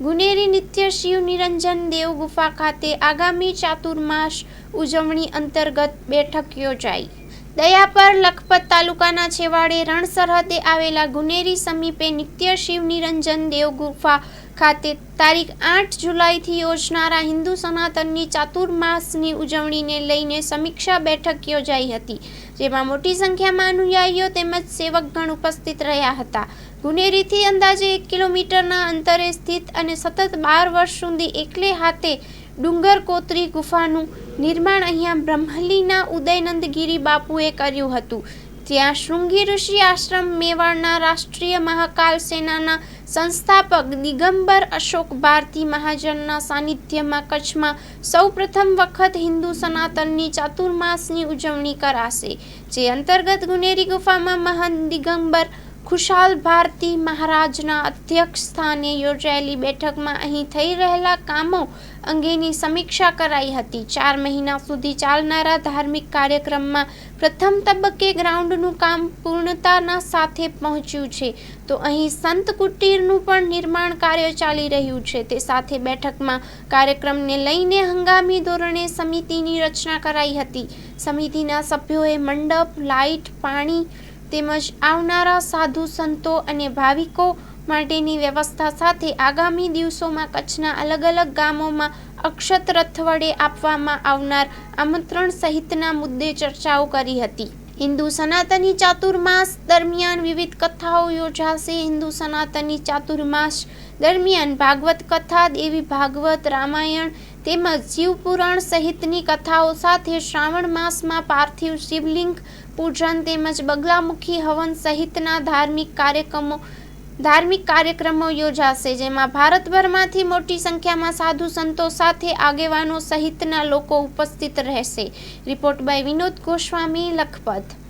ગુનેરી નિત્ય શિવ નિરંજન દેવ ગુફા ખાતે આગામી ચાતુર્માસ ઉજવણી અંતર્ગત બેઠક યોજાઈ. દયાપર લખપત તાલુકાના છેવાડે રણ સરહદે આવેલા ગુનેરી સમીપે નિત્ય શિવ નિરંજન દેવ ગુફા ખાતે તારીખ આઠ જુલાઈથી યોજનારા હિન્દુ સનાતનની ચાતુર્માસની ઉજવણીને લઈને સમીક્ષા બેઠક યોજાઈ હતી, જેમાં મોટી સંખ્યામાં અનુયાયીઓ તેમજ સેવકગણ ઉપસ્થિત રહ્યા હતા. ગુનેરીથી અંદાજે એક કિલોમીટરના અંતરે સ્થિત અને સતત બાર વર્ષ સુધી એકલે હાથે ડુંગર કોતરી ગુફાનું નિર્માણ અહીંયા બ્રહ્મલીના ઉદયનંદગીરી બાપુએ કર્યું હતું. ત્યાં શૃંગી ઋષિ આશ્રમ મેવાડના રાષ્ટ્રીય મહાકાલ સેનાના સંસ્થાપક દિગંબર અશોક ભારતી મહાજનના સાનિધ્યમાં કચ્છમાં સૌપ્રથમ વખત હિન્દુ સનાતનની ચાતુર્માસની ઉજવણી કરાશે. જે અંતર્ગત ગુનેરી ગુફામાં મહંત દિગંબર ખુશાલ ભારતી મહારાજના અધ્યક્ષ સ્થાને યોજાયેલી બેઠકમાં અહીં થઈ રહેલા કામો અંગેની સમીક્ષા કરાઈ હતી. ચાર મહિના સુધી ચાલનારા ધાર્મિક કાર્યક્રમમાં પ્રથમ તબક્કે ગ્રાઉન્ડનું કામ પૂર્ણતાના સાથે પહોંચ્યું છે. તો અહીં સંત કુટીરનું પણ નિર્માણ કાર્ય ચાલી રહ્યું છે. તે સાથે બેઠકમાં કાર્યક્રમને લઈને હંગામી ધોરણે સમિતિની રચના કરાઈ હતી. સમિતિના સભ્યોએ મંડપ, લાઇટ, પાણી તેમજ આવનારા સાધુ સંતો અને ભાવિકો માટેની વ્યવસ્થા સાથે આગામી દિવસોમાં કચ્છના અલગ અલગ ગામોમાં અક્ષત રથ વડે આપવામાં આવનાર આમંત્રણ સહિતના મુદ્દે ચર્ચાઓ કરી હતી. હિન્દુ સનાતની ચાતુર્માસ દરમિયાન વિવિધ કથાઓ યોજાશે. હિન્દુ સનાતની ચાતુર્માસ દરમિયાન ભાગવત કથા, દેવી ભાગવત, રામાયણ તેમજ શિવપુરાણ સહિતની કથાઓ સાથે શ્રાવણ માસમાં પાર્થિવ શિવલિંગ, પૂજન તેમજ બગલામુખી હવન સહિતના ધાર્મિક કાર્યક્રમો ધાર્મિક કાર્યક્રમો યોજાશે, જેમાં ભારતભરમાંથી મોટી સંખ્યામાં સાધુ સંતો સાથે આગેવાનો સહિતના લોકો ઉપસ્થિત રહેશે. Report by Vinod Goswami, Lakhpat.